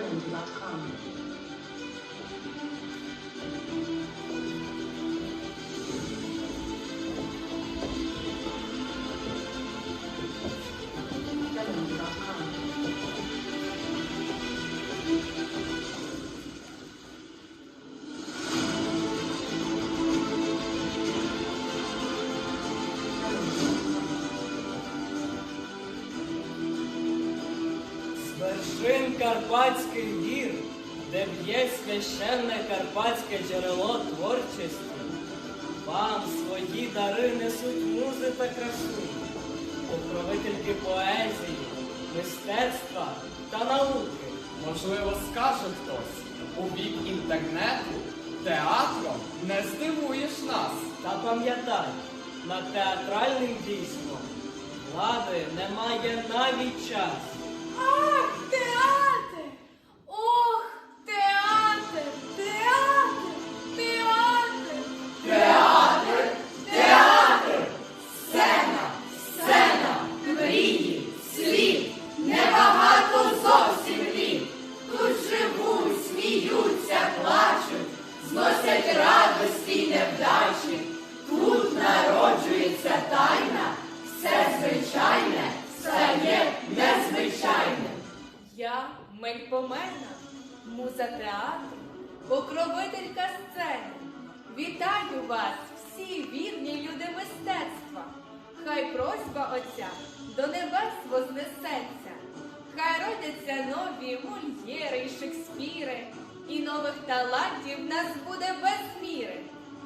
Ireland.com. вершин Карпатських гір, де б'є священне карпатське джерело творчості, вам свої дари несуть музи та красу, покровительки поезії, мистецтва та науки. Можливо, скаже хтось, у вік інтернету театром не здивуєш нас. Та пам'ятай, над театральним дійством влади немає навіть час. Мельпомена, муза театру, покровителька сцени. Вітаю вас, всі вірні люди мистецтва. Хай просьба Отця до небес вознесеться. Хай родяться нові мольєри й Шекспіри, і нових талантів нас буде без міри.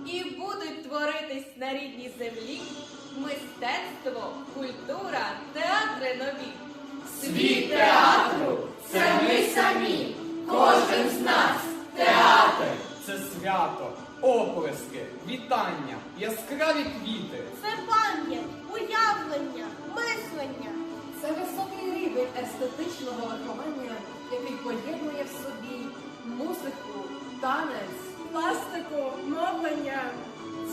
І будуть творитись на рідній землі мистецтво, культура, театри нові. Світ театру яскраві квіти. Це пам'ять, уявлення, мислення. Це високий рівень естетичного виховання, який поєднує в собі музику, танець, Пластику, мовлення.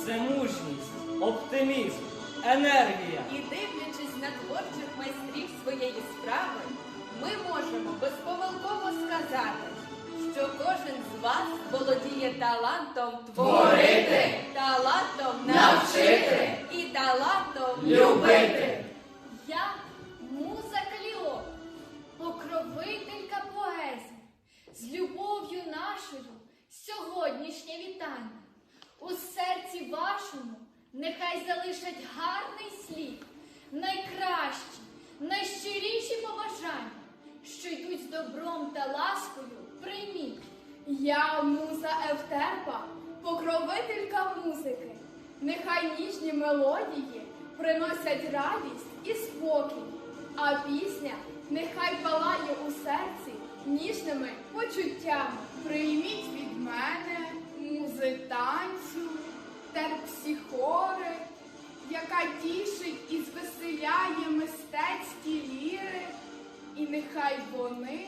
Це мужність, оптимізм, енергія. І дивлячись на творчих майстрів своєї справи, ми можемо безпомилково сказати, що кожен з вас володіє талантом Творити. талантом Навчити. і талантом Любити. Я муза Каліопа, покровителька поезії. З любов'ю нашою сьогоднішнє вітання. У серці вашому нехай залишать гарний слід, найкращі, найщиріші побажання, що йдуть з добром та ласкою. Я муза Евтерпа, покровителька музики. Нехай ніжні мелодії приносять радість і спокій, а пісня нехай палає у серці ніжними почуттями. Прийміть від мене музи танцю, терпсіхори, яка тішить і звеселяє мистецькі ліри, і нехай вони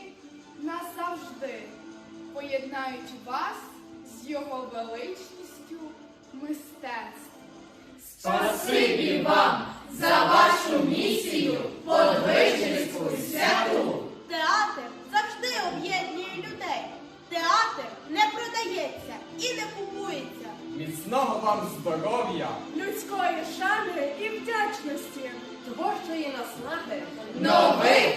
назавжди поєднають вас з його величністю мистецтва. Спасибі вам за вашу місію, подвижницьку святу. Театр завжди об'єднує людей. Театр не продається і не купується. Міцного вам здоров'я! Людської шани і вдячності. творчої наснаги, Нових